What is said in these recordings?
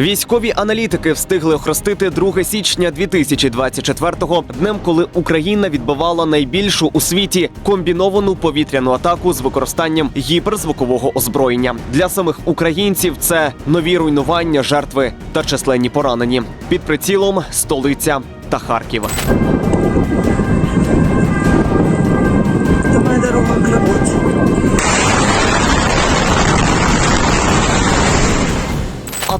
Військові аналітики встигли охрестити 2 січня 2024-го днем, коли Україна відбивала найбільшу у світі комбіновану повітряну атаку з використанням гіперзвукового озброєння. Для самих українців це нові руйнування, жертви та численні поранені. Під прицілом столиця та Харків.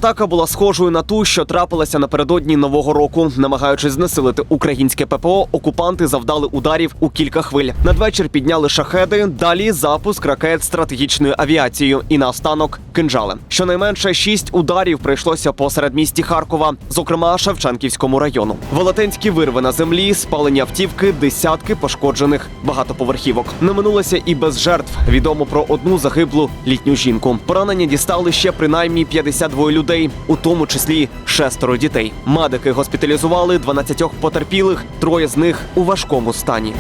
Атака була схожою на ту, що трапилася напередодні нового року. Намагаючись знесилити українське ППО, окупанти завдали ударів у кілька хвиль. Надвечір підняли шахеди. Далі запуск ракет стратегічною авіацією. І наостанок кинжали. Щонайменше шість ударів прийшлося по середмісті Харкова, зокрема Шевченківському району. Велетенські вирви на землі, спалені автівки, десятки пошкоджених багатоповерхівок. Не минулося і без жертв. Відомо про одну загиблу літню жінку. Поранення дістали ще принаймні 52 людей, у тому числі шестеро дітей. Медики госпіталізували 12 потерпілих, троє з них у важкому стані.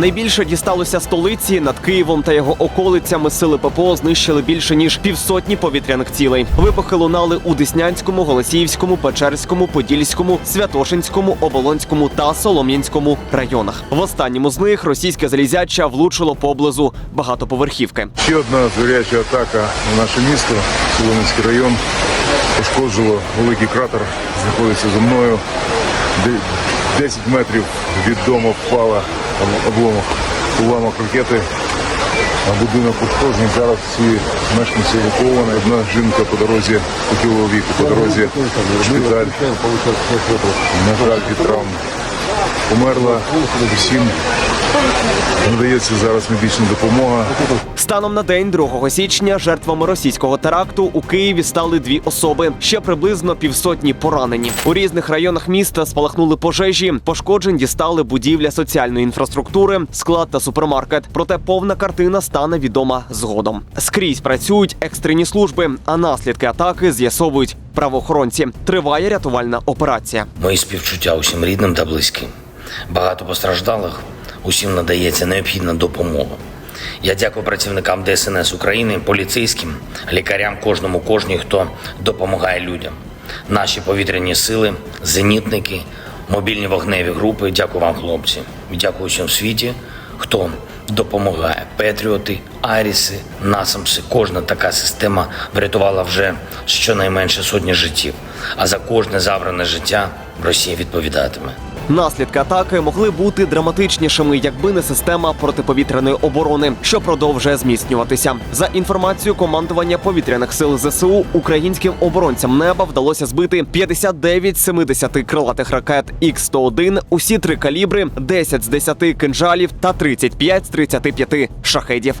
Найбільше дісталося столиці над Києвом та його околицями. Сили ППО знищили більше ніж півсотні повітряних цілей. Вибухи лунали у Деснянському, Голосіївському, Печерському, Подільському, Святошинському, Оболонському та Солом'янському районах. В останньому з них російське залізяча влучило поблизу багатоповерхівки. Ще одна звіряча атака на наше місто, Солом'янський район. Пошкоджувало великий кратер, знаходиться за мною. 10 метрів від дому впала обломок, уламок ракети. А Будинок ушкоджений. Зараз всі мешканці евакуовані. Одна жінка по дорозі похилого віку, по дорозі в шпиталь. На жаль, від травм померла. Всім надається зараз медична допомога. Станом на день 2 січня жертвами російського теракту у Києві стали дві особи. Ще приблизно півсотні поранені. У різних районах міста спалахнули пожежі. Пошкоджень дістали будівля соціальної інфраструктури, склад та супермаркет. Проте повна картина стане відома згодом. Скрізь працюють екстрені служби, а наслідки атаки з'ясовують правоохоронці. Триває рятувальна операція. Мої співчуття усім рідним та близьким. Багато постраждалих, усім надається необхідна допомога. Я дякую працівникам ДСНС України, поліцейським, лікарям, кожному, кожній, хто допомагає людям. Наші повітряні сили, зенітники, мобільні вогневі групи. Дякую вам, хлопці. Дякую всім світі, хто допомагає. Петріоти, Аріси, Насамси. Кожна така система врятувала вже щонайменше сотні життів. А за кожне забране життя Росія відповідатиме. Наслідки атаки могли бути драматичнішими, якби не система протиповітряної оборони, що продовжує зміцнюватися. За інформацією командування повітряних сил ЗСУ, українським оборонцям неба вдалося збити 59 з 70 крилатих ракет Х-101, усі три калібри, 10 з 10 кинжалів та 35 з 35 шахедів.